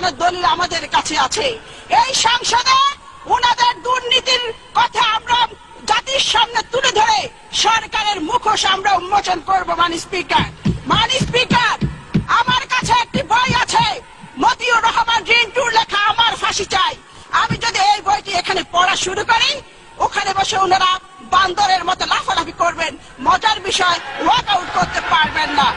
প্রমাণের দলিল আমাদের কাছে আছে। এই সংসদে ওনাদের দুর্নীতির কথা আমরা জাতির সামনে তুলে ধরে সরকারের মুখোশ আমরা উন্মোচন করব মানি স্পিকার। মানি স্পিকার, আমার কাছে একটি বই আছে। মতিউর রহমান রিন্টুর লেখা, আমার ফাঁসি চাই। আমি যদি এই বইটি এখানে পড়া শুরু করি, ওখানে বসে ওনারা বান্দরের মতো লাফালাফি করবেন, মজার বিষয় ওয়াক আউট করতে পারবেন না।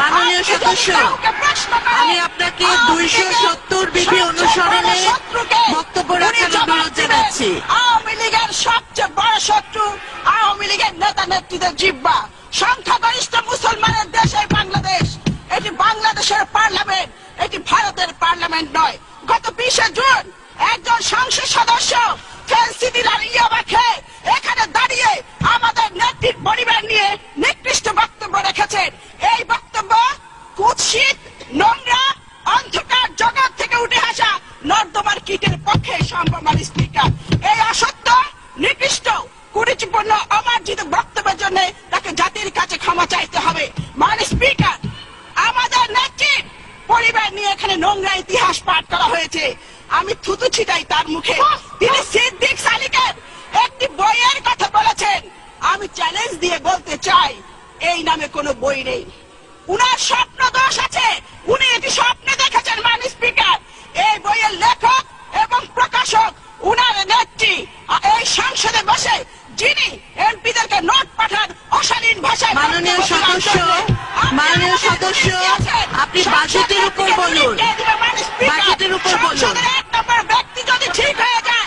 মাননীয় সদস্য, আমি আপনাকে 270 লীগের বিধি অনুসরণে বক্তব্য রাখার অনুরোধ জানাচ্ছি। আওয়ামী লীগের সবচেয়ে বড় শত্রু আওয়ামী লীগের নেতা নেত্রীদের জিব্বা। সংখ্যাগরিষ্ঠ মুসলমানের দেশ এই বাংলাদেশ। এটি বাংলাদেশের পার্লামেন্ট এটি ভারতের পার্লামেন্ট নয়। গত বিশে জুন একজন সংসদ সদস্য ফেন্সিডিলার ইয়াবা খেয়ে এখানে দাঁড়িয়ে আমাদের নেত্রীর পরিবার নিয়ে নিকৃষ্ট বক্তব্য রেখেছেন এই বক্তব্য কুৎসিত নোংরা অন্ধকার জগৎ থেকে উঠে আসা নর্দমার মান নোংরা ইতিহাস পাঠ করা হয়েছে। আমি থুতু ছিটাই তার মুখে। তিনি সিদ্দিক সালিকের একটি বইয়ের কথা বলেছেন। আমি চ্যালেঞ্জ দিয়ে বলতে চাই, এই নামে কোনো বই নেই। উনার স্বপ্ন দোষ আছে উনি এটি স্বপ্নে দেখেছেন মান স্পিকার এই বইয়ের লেখক এবং প্রকাশক উনার নেত্রী আ- সংসদে বসে যিনি এমপিদেরকে নোট পাঠান অশালীন ভাষায় মাননীয় সদস্য। মাননীয় সদস্য। আপনি বাজেটের উপর বলুন। বাজেটের উপর বলুন। ব্যক্তি যদি ঠিক হয়ে যায়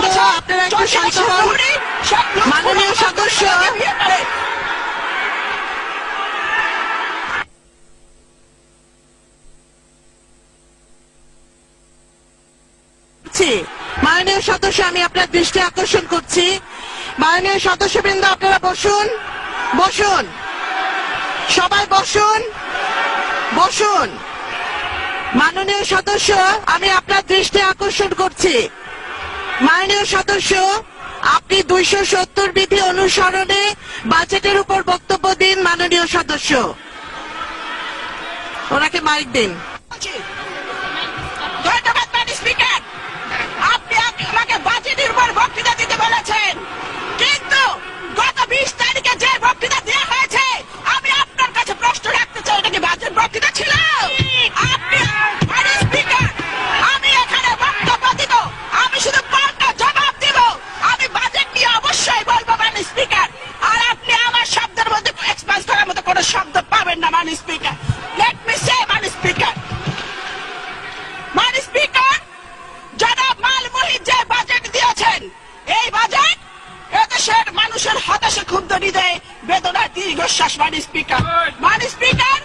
আপনারা একটু শান্ত হন। লুৎফুল্লাহ মাননীয় সদস্য। মাননীয় সদস্য আমি আপনার দৃষ্টি আকর্ষণ করছি। মাননীয় সদস্যবৃন্দ আপনারা বসুন। বসুন। সবাই বসুন। বসুন। মাননীয় সদস্য আমি আপনার দৃষ্টি আকর্ষণ করছি। মাননীয় সদস্য, আপনি দুইশো সত্তর বিধি অনুসরণে বাজেটের উপর বক্তব্য দিন মাননীয় সদস্য। ওনাকে মাইক দিন। ধন্যবাদ আপনি আমাকে বাজেটের উপর বক্তৃতা দিতে বলেছেন। এদেশের মানুষের হতাশা ক্ষুব্ধ হৃদয়ে বেদনার দীর্ঘশ্বাস মানি স্পিকার। মানি স্পিকার